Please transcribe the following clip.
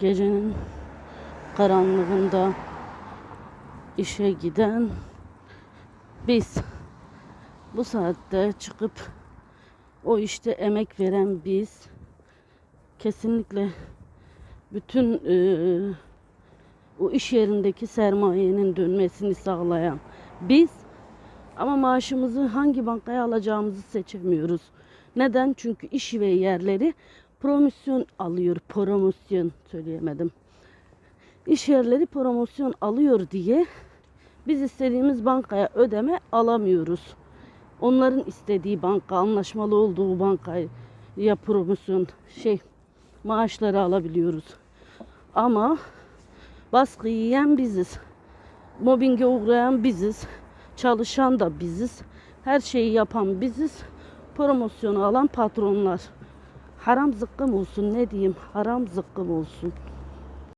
Gecenin karanlığında işe giden biz bu saatte çıkıp o işte emek veren biz kesinlikle bütün eee, o iş yerindeki sermayenin dönmesini sağlayan biz ama maaşımızı hangi bankaya alacağımızı seçemiyoruz. Neden? Çünkü iş ve yerleri promosyon alıyor. Promosyon söyleyemedim. İş yerleri promosyon alıyor diye biz istediğimiz bankaya ödeme alamıyoruz. Onların istediği banka, anlaşmalı olduğu bankaya ya promosyon şey maaşları alabiliyoruz. Ama baskı yiyen biziz. Mobbinge uğrayan biziz. Çalışan da biziz. Her şeyi yapan biziz. Promosyonu alan patronlar. Haram zıkkım olsun ne diyeyim? Haram zıkkım olsun.